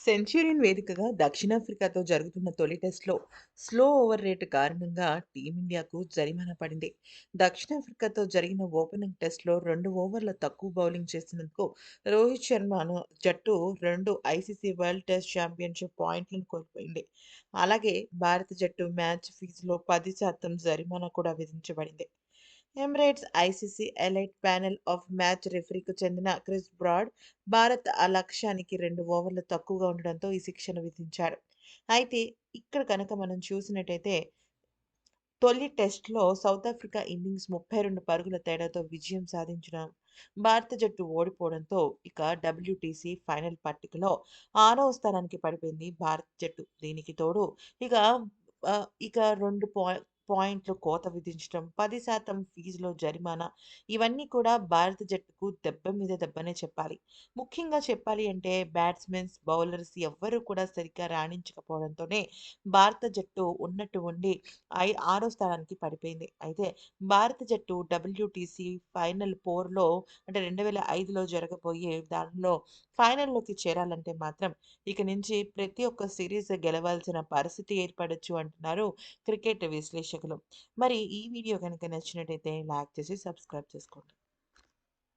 సెంచురీన్ వేదికగా దక్షిణాఫ్రికాతో జరుగుతున్న తొలి టెస్ట్‌లో స్లో ఓవర్ రేటు కారణంగా టీమిండియాకు జరిమానా పడింది. దక్షిణాఫ్రికాతో జరిగిన ఓపెనింగ్ టెస్ట్‌లో రెండు ఓవర్ల తక్కువ బౌలింగ్ చేసినందుకు రోహిత్ శర్మను జట్టు రెండు ఐసీసీ వరల్డ్ టెస్ట్ ఛాంపియన్‌షిప్ పాయింట్లను కోల్పోయింది. అలాగే భారత జట్టు మ్యాచ్ ఫీజులో 10% జరిమానా కూడా విధించబడింది. Emirates ICC elite panel of match రెఫరీకు చెందిన క్రిస్ బ్రాడ్ భారత్ ఆ లక్ష్యానికి రెండు ఓవర్లు తక్కువగా ఉండడంతో ఈ శిక్షను విధించాడు. అయితే ఇక్కడ కనుక మనం చూసినట్టయితే తొలి టెస్ట్‌లో సౌత్ ఆఫ్రికా ఇన్నింగ్స్ 32 పరుగుల తేడాతో విజయం సాధించిన భారత జట్టు ఓడిపోవడంతో ఇక డబ్ల్యూటీసీ ఫైనల్ పట్టికలో ఆరవ స్థానానికి పడిపోయింది భారత జట్టు. దీనికి తోడు ఇక ఇక రెండు పాయింట్ పాయింట్లు కోత విధించడం, 10% ఫీజులో జరిమానా ఇవన్నీ కూడా భారత జట్టుకు దెబ్బ మీద దెబ్బనే చెప్పాలి. ముఖ్యంగా చెప్పాలి అంటే బ్యాట్స్‌మెన్స్, బౌలర్స్ ఎవ్వరూ కూడా సరిగ్గా రాణించకపోవడంతోనే భారత జట్టు ఉన్నట్టు ఉండి ఐ ఆరో స్థానానికి పడిపోయింది. అయితే భారత జట్టు డబ్ల్యూటీసీ ఫైనల్ పోర్లో అంటే 2005లో జరగబోయే దానిలో ఫైనల్‌లోకి చేరాలంటే మాత్రం ఇక నుంచి ప్రతి ఒక్క సిరీస్ గెలవాల్సిన పరిస్థితి ఏర్పడొచ్చు అంటున్నారు క్రికెట్ విశ్లేషకులు. మరి ఈ వీడియో కనుక నచ్చినట్టయితే లైక్ చేసి సబ్స్క్రైబ్ చేసుకోండి.